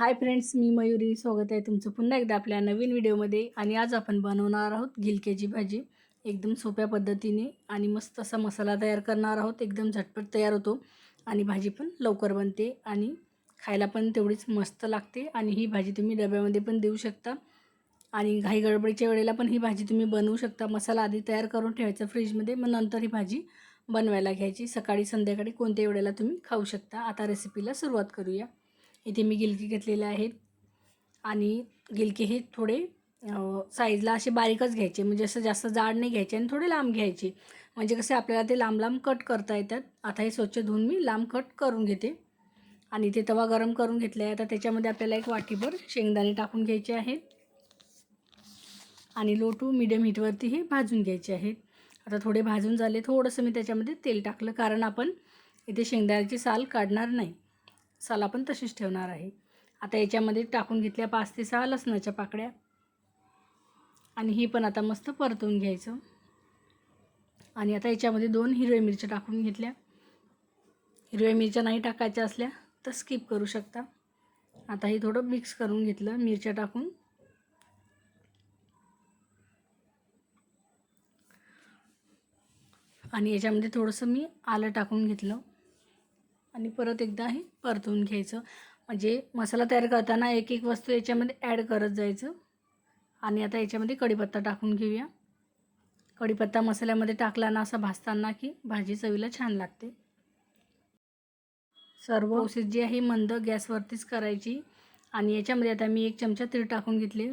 Hi friends मी मयुरी. स्वागत आहे तुमचं पुन्हा एकदा आपल्या नवीन व्हिडिओमध्ये. आणि आज आपण बनवणार आहोत गिलक्याची भाजी. एकदम सोप्या पद्धतीने आणि मस्त असा मसाला तयार करणार आहोत. एकदम झटपट तयार होतो. आणि भाजी पण लवकर बनते आणि खायला पण तेवढीच मस्त लागते. आणि ही भाजी तुम्ही डब्यामध्ये पण देऊ शकता. आणि घाई गडबडीच्या वेळेला पण ही भाजी तुम्ही बनवू शकता. मसाला आधी तयार करून ठेवायचा फ्रीजमध्ये. मग नंतर ही भाजी बनवायला घ्यायची. सकाळी संध्याकाळी कोणत्या वेळेला तुम्ही खाऊ शकता. आता रेसिपीला सुरुवात करूया. इथे मी गिलकी घेतलेले आहेत. आणि गिलके हे थोडे साईजला असे बारीकच घ्यायचे. म्हणजे असं जास्त जाड नाही घ्यायचे आणि थोडे लांब घ्यायचे. म्हणजे कसे आपल्याला ते लांब लांब कट करता येतात. आता हे स्वच्छ धुवून मी लांब कट करून घेते. आणि ते तवा गरम करून घेतला आहे आता त्याच्यामध्ये आपल्याला एक वाटीभर शेंगदाणे टाकून घ्यायचे आहेत. आणि लो टू मिडियम हीटवरती हे भाजून घ्यायचे आहेत. आता थोडे भाजून झाले थोडंसं मी त्याच्यामध्ये तेल टाकलं. कारण आपण इथे शेंगदाण्याची साल काढणार नाही. साल आपण तशीच ठेवणार आहे. आता याच्यामध्ये टाकून घेतल्या पाच ते सहा लसणाच्या पाकड्या आणि ही पण आता मस्त परतून घ्यायचं. आणि आता याच्यामध्ये दोन हिरव्या मिरच्या टाकून घेतल्या. हिरव्या मिरच्या नाही टाकायच्या असल्या तर स्किप करू शकता. आता हे थोडं मिक्स करून घेतलं मिरच्या टाकून. आणि याच्यामध्ये थोडंसं मी आलं टाकून घेतलं. आणि परत एकदा हे परतवून घ्यायचं. म्हणजे मसाला तयार करताना एक एक वस्तू याच्यामध्ये ॲड करत जायचं. आणि आता याच्यामध्ये कढीपत्ता टाकून घेऊया. कढीपत्ता मसाल्यामध्ये टाकला ना असा भाजताना की भाजी चवीला छान लागते. सर्व प्रोसेस जी आहे मंद गॅसवरतीच करायची. आणि याच्यामध्ये आता मी एक चमचा तीळ टाकून घेतले.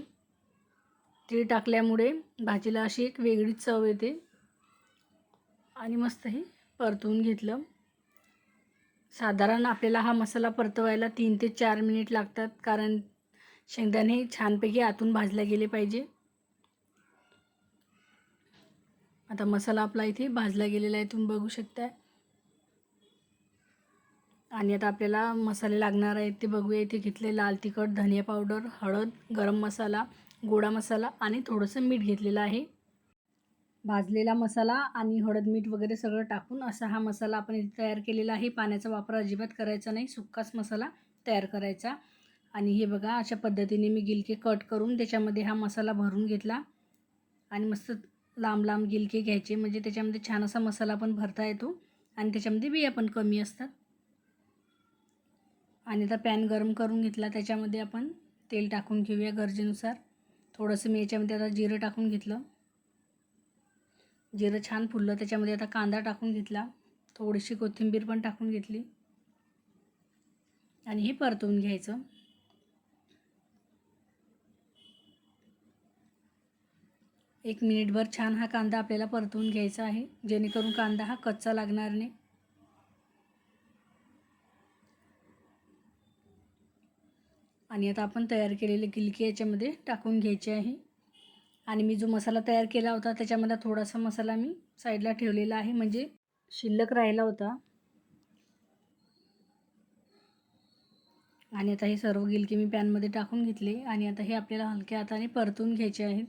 तीळ टाकल्यामुळे भाजीला अशी एक वेगळीच चव येते. आणि मस्त हे परतवून घेतलं. साधारण आपल्याला हा मसाला परतवायला तीन ते चार मिनिट लागतात कारण शेंगदाणे छानपैकी आतून भाजले गेले पाहिजे. आता मसाला आपला इथे भाजला गेलेला आहे तुम्ही बघू शकता आणि आता आपल्याला मसाले लागणार आहेत ते बघूया. इथे घेतले लाल तिखट धनिया पावडर हळद गरम मसाला गोडा मसाला आणि थोडंसं मीठ घेतलेलं आहे. भाजलेला मसाला आणि हळद मीठ वगैरे सगळं टाकून असा हा मसाला आपण इथे तयार केलेला आहे. पाण्याचा वापर अजिबात करायचा नाही. सुक्काच मसाला तयार करायचा. आणि हे बघा अशा पद्धतीने मी गिलके कट करून त्याच्यामध्ये हा मसाला भरून घेतला. आणि मस्त लांब लांब गिलके घ्यायचे. म्हणजे त्याच्यामध्ये छान असा मसाला पण भरता येतो. आणि त्याच्यामध्ये बिया पण कमी असतात. आणि आता पॅन गरम करून घेतला. त्याच्यामध्ये आपण तेल टाकून घेऊया गरजेनुसार. थोडंसं मी याच्यामध्ये आता जिरं टाकून घेतलं. जिरं छान फुललं त्याच्यामध्ये आता कांदा टाकून घेतला. थोडीशी कोथिंबीर पण टाकून घेतली. आणि हे परतवून घ्यायचं. एक मिनिटभर छान हा कांदा आपल्याला परतवून घ्यायचा आहे. जेणेकरून कांदा हा कच्चा लागणार नाही. आणि आता आपण तयार केलेले गिलकी याच्यामध्ये टाकून घ्यायचे आहे. आणि मी जो मसाला तयार केला होता त्याच्यामध्ये थोडासा मसाला मी साईडला ठेवलेला आहे. म्हणजे शिल्लक राहिला होता. आणि आता हे सर्व गिलके मी पॅनमध्ये टाकून घेतले. आणि आता हे आपल्याला हलक्या हाताने परतून घ्यायचे आहेत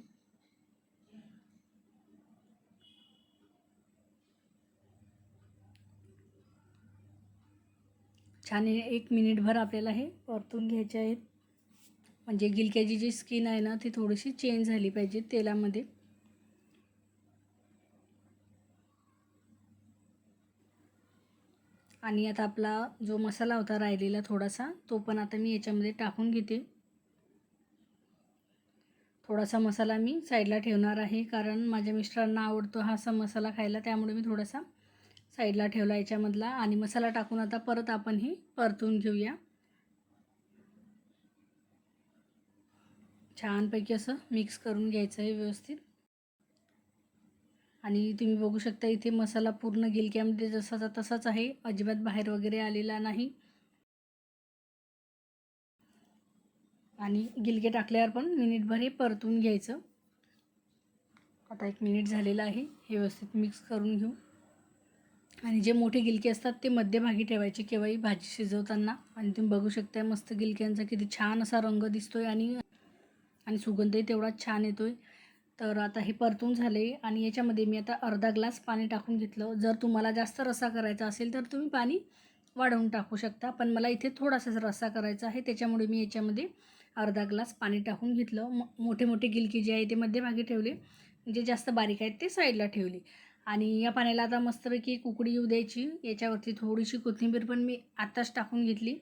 छान एक मिनिटभर आपल्याला हे परतून घ्यायचे आहेत. म्हणजे गिलक्याची जी स्किन आहे ना ती थोडीशी चेंज झाली पाहिजे तेलामध्ये. आणि आता आपला जो मसाला होता राहिलेला थोडासा तो पण आता मी याच्यामध्ये टाकून घेते. थोडासा मसाला मी साईडला ठेवणार आहे कारण माझ्या मिस्टरांना आवडतो हा असा मसाला खायला त्यामुळे मी थोडासा साईडला ठेवला याच्यामधला. आणि मसाला टाकून आता परत आपण हे परतून घेऊया. छानपैकी असं मिक्स करून घ्यायचं आहे व्यवस्थित. आणि तुम्ही बघू शकता इथे मसाला पूर्ण गिलक्यामध्ये जसाचा तसाच आहे. अजिबात बाहेर वगैरे आलेला नाही. आणि गिलके टाकल्यावर पण मिनिटभर हे परतून घ्यायचं. आता एक मिनिट झालेलं आहे. हे व्यवस्थित मिक्स करून घेऊ. आणि जे मोठे गिलके असतात ते मध्यभागी ठेवायचे केव्हाही भाजी शिजवताना. आणि तुम्ही बघू शकता मस्त गिलक्यांचा किती छान असा रंग दिसतोय आणि आणि सुगंधही तेवढाच छान येतो आहे तर आता हे परतून झाले आणि याच्यामध्ये मी आता अर्धा ग्लास पाणी टाकून घेतलं. जर तुम्हाला जास्त रसा करायचा असेल तर तुम्ही पाणी वाढवून टाकू शकता. पण मला इथे थोडासाच रस्सा करायचा आहे त्याच्यामुळे मी याच्यामध्ये अर्धा ग्लास पाणी टाकून घेतलं. म मोठे मोठे गिलकी जे आहे ते मध्यभागी ठेवले. जे जास्त बारीक आहेत ते साईडला ठेवले. आणि या पाण्याला आता मस्तपैकी कुकडी येऊ द्यायची. याच्यावरती थोडीशी कोथिंबीर पण मी आत्ताच टाकून घेतली.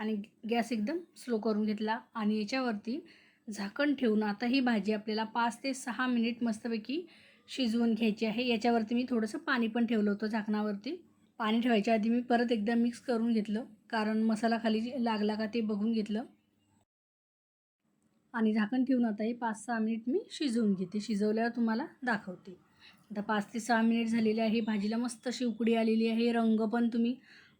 आणि गॅस एकदम स्लो करून घेतला. आणि याच्यावरती झाकण ठेवून आता ही भाजी आपल्याला पाच ते सहा मिनिट मस्तपैकी शिजवून घ्यायची आहे. याच्यावरती मी थोडंसं पाणी पण ठेवलं होतं झाकणावरती. पाणी ठेवायच्या आधी मी परत एकदा मिक्स करून घेतलं कारण मसाला खाली जे लागला का ते बघून घेतलं. आणि झाकण ठेवून आता हे पाच सहा मिनिट मी शिजवून घेते. शिजवल्यावर तुम्हाला दाखवते. आता पाच ते सहा मिनिट झालेले आहे. भाजीला मस्त अशी उकडी आलेली आहे. रंग पण तुम्ही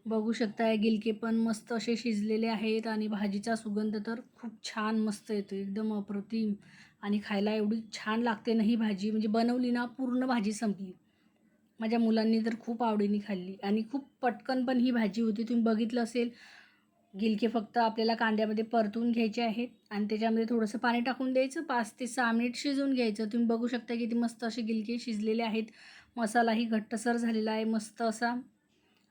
बघू शकताय गिलके पण मस्त असे शिजलेले आहेत आणि भाजीचा सुगंध तर खूप छान मस्त येतो एकदम अप्रतिम. आणि खायला एवढी छान लागते ना ही भाजी म्हणजे बनवली ना पूर्ण भाजी संपली. माझ्या मुलांनी तर खूप आवडीने खाल्ली आणि खूप पटकन पण ही भाजी होती. तुम्ही बघितलं असेल गिलके फक्त आपल्याला कांद्यामध्ये परतून घ्यायचे आहेत आणि त्याच्यामध्ये थोडंसं पाणी टाकून द्यायचं पाच ते सहा मिनिट शिजवून घ्यायचं. तुम्ही बघू शकता किती मस्त असे गिलके शिजलेले आहेत. मसालाही घट्टसर झालेला आहे मस्त असा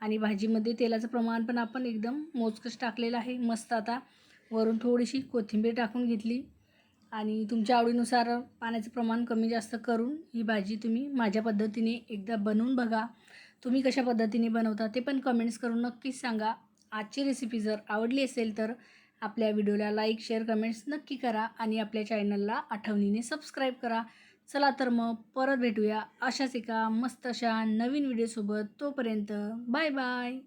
आणि भाजीमध्ये तेलाचं प्रमाण पण आपण एकदम मोजकंच टाकलेलं आहे. मस्त आता वरून थोडीशी कोथिंबीर टाकून घेतली. आणि तुमच्या आवडीनुसार पाण्याचं प्रमाण कमी जास्त करून ही भाजी तुम्ही माझ्या पद्धतीने एकदा बनवून बघा. तुम्ही कशा पद्धतीने बनवता ते पण कमेंट्स करून नक्कीच सांगा. आजची रेसिपी जर आवडली असेल तर आपल्या व्हिडिओला लाईक शेअर कमेंट्स नक्की करा आणि आपल्या चॅनलला आठवणीने सबस्क्राईब करा. चला तर मग परत भेटूया अशाच एका मस्त अशा नवीन व्हिडिओसोबत तोपर्यंत बाय बाय